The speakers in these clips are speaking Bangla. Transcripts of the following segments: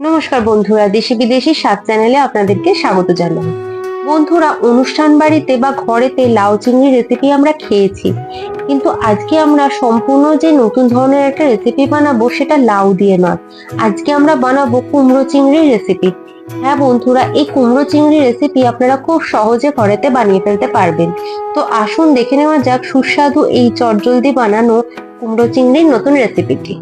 নমস্কার বন্ধুরা, দেশি বিদেশি স্বাদ চ্যানেলে আপনাদেরকে স্বাগত জানাই। বন্ধুরা, অনুষ্ঠান বাড়িতে বা ঘরেতে লাউ চিংড়ি রেসিপি আমরা খেয়েছি। কিন্তু আজকে আমরা সম্পূর্ণ যে নতুন ধরনের একটা রেসিপি বানাবো, সেটা লাউ দিয়ে নয়। আজকে আমরা বানাবো কুমড়ো চিংড়ির রেসিপি হ্যাঁ বন্ধুরা, এই কুমড়ো চিংড়ি রেসিপি আপনারা খুব সহজে ঘরেতে বানিয়ে ফেলতে পারবেন। তো আসুন দেখে নেওয়া যাক সুস্বাদু এই চটজলদি বানানো কুমড়ো চিংড়ির নতুন রেসিপিটি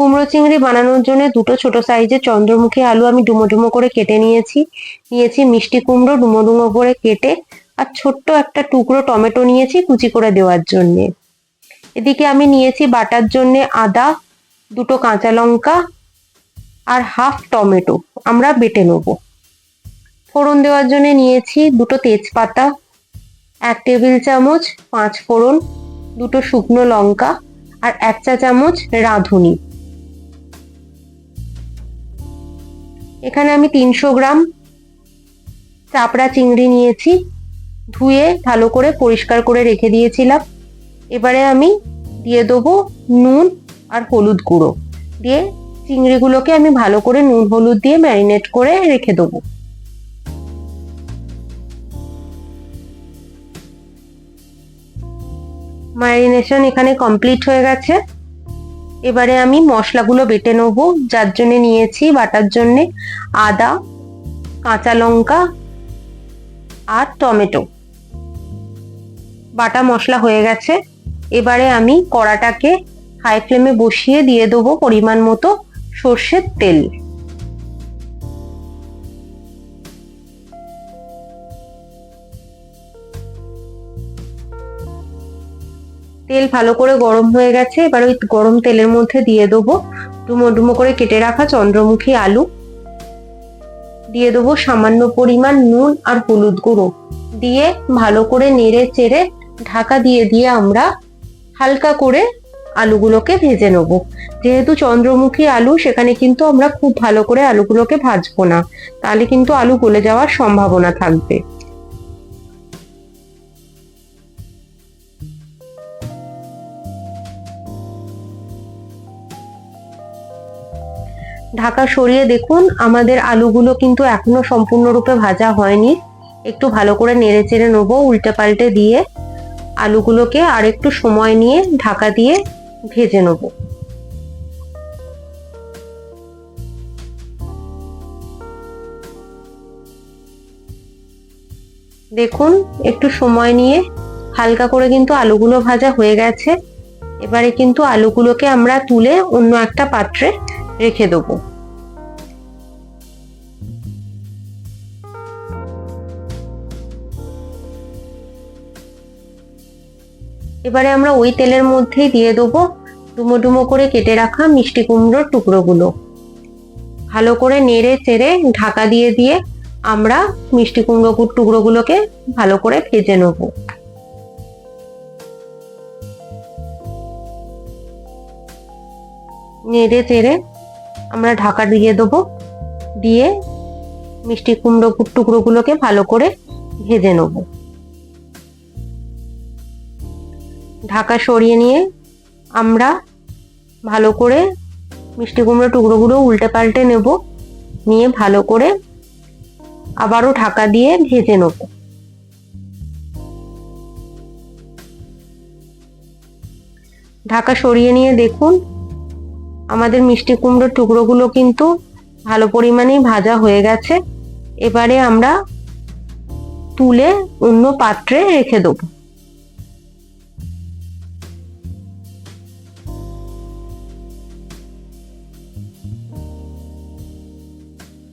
কুমড়ো চিংড়ি বানানোর জন্য দুটো ছোট সাইজের চন্দ্রমুখী আলু আমি ডুমো ডুমো করে কেটে নিয়েছি। নিয়েছি মিষ্টি কুমড়ো ডুমো ডুমো করে কেটে আর ছোট্ট একটা টুকরো টমেটো নিয়েছি কুচি করে দেওয়ার জন্য। এদিকে আমি নিয়েছি বাটার জন্য আদা, দুটো কাঁচা লঙ্কা আর হাফ টমেটো। আমরা বেটে নেব। ফোড়ন দেওয়ার জন্য নিয়েছি দুটো তেজপাতা, এক টেবিল চামচ পাঁচ ফোড়ন, দুটো শুকনো লঙ্কা আর এক চা চামচ রাঁধুনি। এখানে আমি তিনশো গ্রাম চাপড়া চিংড়ি নিয়েছি, ধুয়ে ভালো করে পরিষ্কার করে রেখে দিয়েছিলাম। এবারে আমি দিয়ে দেবো নুন আর হলুদ গুঁড়ো। দিয়ে চিংড়িগুলোকে আমি ভালো করে নুন হলুদ দিয়ে ম্যারিনেট করে রেখে দেবো। ম্যারিনেশন এখানে কমপ্লিট হয়ে গেছে। এবারে আমি মশলাগুলো বেটে নেব। যার জন্য নিয়েছি বাটার জন্য আদা, কাঁচা লঙ্কা আর টমেটো। বাটা মশলা হয়ে গেছে। এবারে আমি কড়াটাকে হাই ফ্লেমে বসিয়ে দিয়ে দেবো পরিমাণ মতো সর্ষের তেল। তেল ভালো করে গরম হয়ে গেছে, এবার ওই গরম তেলের মধ্যে দিয়ে দেবো ডুমো ডুমো করে কেটে রাখা চন্দ্রমুখী আলু। দিয়ে দেবো সামান্য পরিমাণ নুন আর হলুদ গুঁড়ো। দিয়ে ভালো করে নেড়ে চেড়ে ঢাকা দিয়ে দিয়ে আমরা হালকা করে আলুগুলোকে ভেজে নেব। যেহেতু চন্দ্রমুখী আলু, সেখানে কিন্তু আমরা খুব ভালো করে আলুগুলোকে ভাজবো না। তাহলে কিন্তু আলু গলে যাওয়ার সম্ভাবনা থাকবে। ঢাকা সরিয়ে দেখুন, আমাদের আলুগুলো কিন্তু এখনও সম্পূর্ণরূপে ভাজা হয়নি। একটু ভালো করে নেড়ে চেড়ে নেব, উল্টে পাল্টে দিয়ে। আলুগুলোকে আর একটু সময় নিয়ে ঢাকা দিয়ে ভেজে নেব। দেখুন, একটু সময় নিয়ে হালকা করে কিন্তু আলুগুলো ভাজা হয়ে গেছে। এবারে কিন্তু আলুগুলোকে আমরা তুলে অন্য একটা পাত্রে রেখে দেবো। এবারে আমরা ওই তেলের মধ্যেই দিয়ে দেবো ডুমো ডুমো করে কেটে রাখা মিষ্টি কুমড়োর টুকরোগুলো। ভালো করে নেড়ে চেড়ে ঢাকা দিয়ে দিয়ে আমরা মিষ্টি কুমড়ো টুকরোগুলোকে ভালো করে ভেজে নেব। নেড়ে চেড়ে আমরা ঢাকা দিয়ে দেবো। দিয়ে মিষ্টি কুমড়ো টুকরোগুলোকে ভালো করে ভেজে নেব। ঢাকা সরিয়ে নিয়ে আমরা ভালো করে মিষ্টি কুমড়ো টুকরোগুলো উল্টে পাল্টে নেব। নিয়ে ভালো করে আবারও ঢাকা দিয়ে ভেজে নেব। ঢাকা সরিয়ে নিয়ে দেখুন আমাদের মিষ্টি কুমড়োর টুকরোগুলো কিন্তু ভালো পরিমাণেই ভাজা হয়ে গেছে। এবারে আমরা তুলে অন্য পাত্রে রেখে দেবো।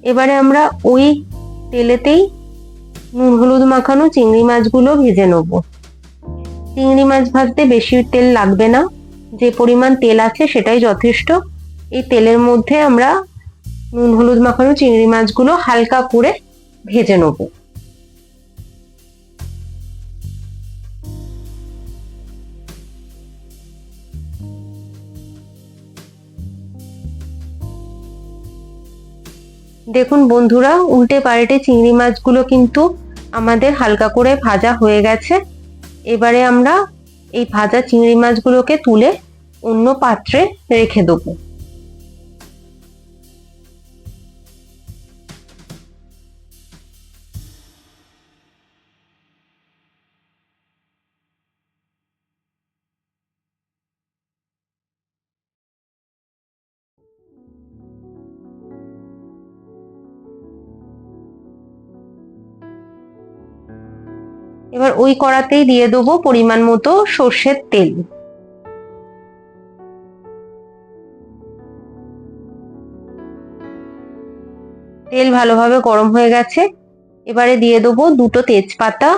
এবারে আমরা ওই তেলেতেই নুন হলুদ মাখানো চিংড়ি মাছগুলো ভেজে নেব। চিংড়ি মাছ ভাজতে বেশি তেল লাগবে না। যে পরিমাণ তেল আছে সেটাই যথেষ্ট। এই তেলের মধ্যে আমরা নুন, হলুদ মাখানো চিংড়ি মাছগুলো হালকা করে ভেজে নেব। দেখুন বন্ধুরা, উল্টে পাল্টে চিংড়ি মাছগুলো কিন্তু আমাদের হালকা করে ভাজা হয়ে গেছে। এবারে আমরা এই ভাজা চিংড়ি মাছগুলোকে তুলে অন্য পাত্রে রেখে দেবো। এবার ওই কড়াতেই দিয়ে দেবো পরিমাণ মতো সর্ষের তেল। তেল ভালোভাবে গরম হয়ে গেছে। এবারে দিয়ে দেবো দুটো তেজপাতা।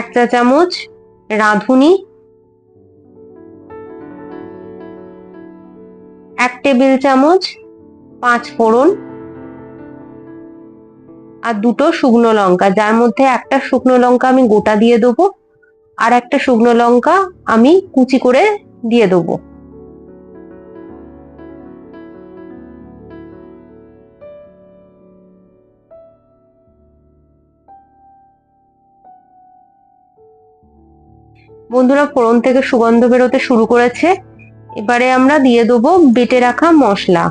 এক চা চামচ রাঁধুনি। এক টেবিল চামচ পাঁচ ফোড়ন আর দুটো শুকনো লঙ্কা। যার মধ্যে একটা শুকনো লঙ্কা আমি গোটা দিয়ে দেবো, আর একটা শুকনো লঙ্কা আমি কুচি করে দিয়ে দেবো। বন্ধুরা, ফোড়ন থেকে সুগন্ধ বেরোতে শুরু করেছে। এবারে আমরা দিয়ে দেবো বেটে রাখা মশলা,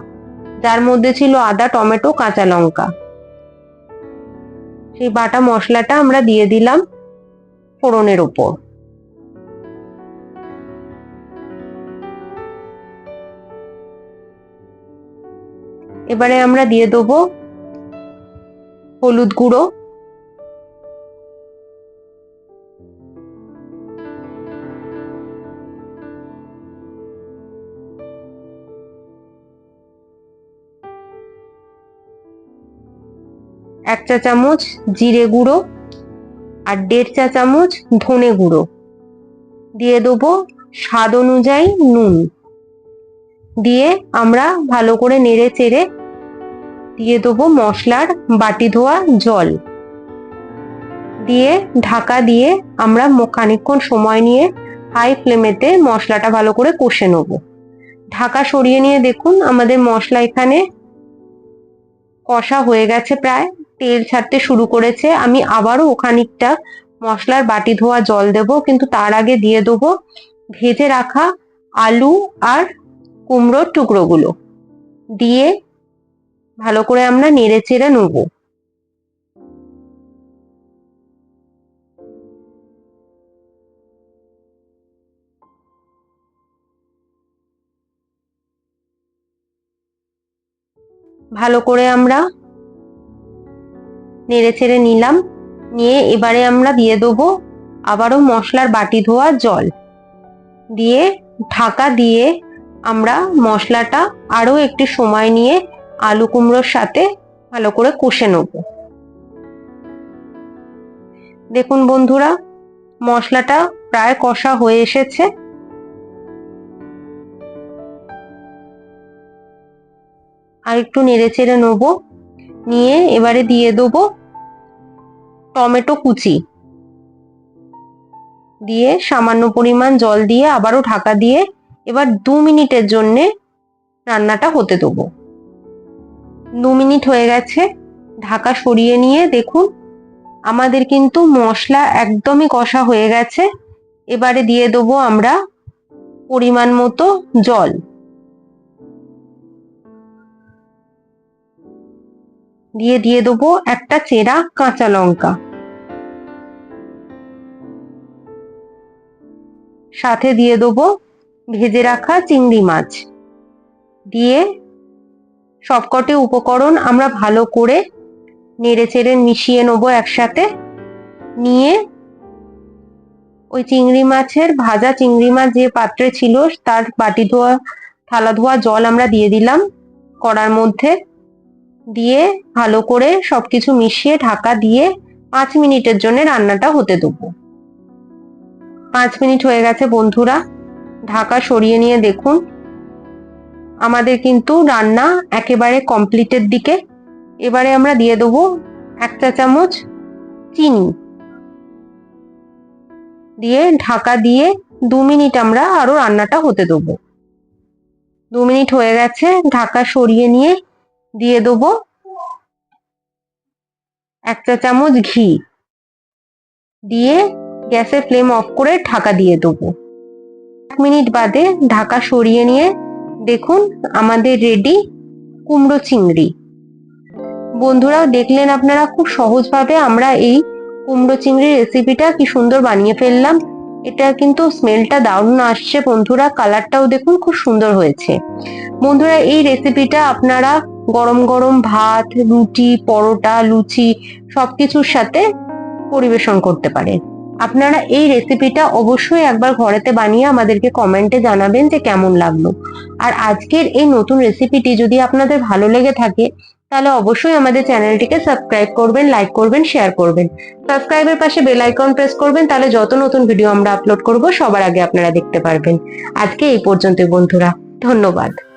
যার মধ্যে ছিল আদা, টমেটো, কাঁচা লঙ্কা। সেই বাটা মশলাটা আমরা দিয়ে দিলাম ফোড়নের উপর। এবারে আমরা দিয়ে দেবো হলুদ গুঁড়ো। এক চা চামচ জিরে গুঁড়ো আর দেড় চা চামচ ধনে গুঁড়ো। দিয়ে দেবো স্বাদ অনুযায়ী নুন। দিয়ে আমরা ভালো করে নেড়ে চেড়ে দিয়ে দেবো মশলার বাটি ধোয়া জল। দিয়ে ঢাকা দিয়ে আমরা খানিকক্ষণ সময় নিয়ে হাই ফ্লেমেতে মশলাটা ভালো করে কষে নেব। ঢাকা সরিয়ে নিয়ে দেখুন আমাদের মশলা এখানে কষা হয়ে গেছে প্রায়। তেল ছাড়তে শুরু করেছে। আমি আবারও ওখানিকটা মশলার বাটি ধোয়া জল দেব, কিন্তু তার আগে দিয়ে দেবো ভেজে রাখা আলু আর কুমড়োর টুকরোগুলো। দিয়ে ভালো করে আমরা নেড়ে চেড়ে নেব। ভালো করে আমরা নেড়ে ছেড়ে নিলাম। নিয়ে এবারে আমরা দিয়ে দেবো আবারও মশলার বাটি ধোয়া জল। দিয়ে ঢাকা দিয়ে আমরা মশলাটা আরও একটু সময় নিয়ে আলু কুমড়োর সাথে ভালো করে কষে নেব। দেখুন বন্ধুরা, মশলাটা প্রায় কষা হয়ে এসেছে। আর একটু নেড়ে চেড়ে নেব। নিয়ে এবারে দিয়ে দেবো টমেটো কুচি। দিয়ে সামান্য পরিমাণ জল দিয়ে আবারও ঢাকা দিয়ে এবার দু মিনিটের জন্যে রান্নাটা হতে দেবো। দু মিনিট হয়ে গেছে, ঢাকা সরিয়ে নিয়ে দেখুন, আমাদের কিন্তু মশলা একদমই কষা হয়ে গেছে। এবারে দিয়ে দেবো আমরা পরিমাণ মতো জল। দিয়ে দিয়ে দেবো একটা চেরা কাঁচা লঙ্কা। সাথে দিয়ে দেবো ভেজে রাখা চিংড়ি মাছ। দিয়ে সবকটি উপকরণ আমরা ভালো করে নেড়ে চেড়ে মিশিয়ে নেব একসাথে। নিয়ে ওই চিংড়ি মাছের ভাজা চিংড়ি মাছ যে পাত্রে ছিল, তার বাটি ধোয়া, থালা ধোয়া জল আমরা দিয়ে দিলাম। কড়ার মধ্যে দিয়ে ভালো করে সবকিছু মিশিয়ে ঢাকা দিয়ে পাঁচ মিনিটের জন্য রান্নাটা হতে দেবো। পাঁচ মিনিট হয়ে গেছে বন্ধুরা, ঢাকা সরিয়ে নিয়ে দেখুন। আমাদের কিন্তু রান্না একেবারে কমপ্লিটের দিকে। এবারে আমরা দিয়ে দেবো এক চা চামচ চিনি। দিয়ে ঢাকা দিয়ে দু মিনিট আমরা আরও রান্নাটা হতে দেবো। দু মিনিট হয়ে গেছে, ঢাকা সরিয়ে নিয়ে দিয়ে দেবো এক চা চামচ ঘি দিয়ে গ্যাসের ফ্লেম অফ করে ঢাকা দিয়ে দেবো। এক মিনিট বাদে ঢাকা সরিয়ে নিয়ে দেখুন আমাদের রেডি কুমড়ো চিংড়ি। বন্ধুরা, দেখলেন আপনারা খুব সহজভাবে আমরা এই কুমড়ো চিংড়ি রেসিপিটা কি সুন্দর বানিয়ে ফেললাম। এটা কিন্তু স্মেলটা দারুণ আসছে বন্ধুরা কালারটাও দেখুন খুব সুন্দর হয়েছে। বন্ধুরা, এই রেসিপিটা আপনারা গরম গরম ভাত, রুটি, পরোটা, লুচি সবকিছুর সাথে পরিবেশন করতে পারেন আপনারা এই রেসিপিটা অবশ্যই একবার ঘরেতে বানিয়ে আমাদেরকে কমেন্টে জানাবেন যে কেমন লাগল। আর আজকের এই নতুন রেসিপিটি যদি আপনাদের ভালো লেগে থাকে, তাহলে অবশ্যই আমাদের চ্যানেলটিকে সাবস্ক্রাইব করবেন লাইক করবেন শেয়ার করবেন। সাবস্ক্রাইবের পাশে বেল আইকন প্রেস করবেন, তাহলে যত নতুন ভিডিও আমরা আপলোড করব, সবার আগে আপনারা দেখতে পারবেন। আজকে এই পর্যন্ত বন্ধুরা, ধন্যবাদ।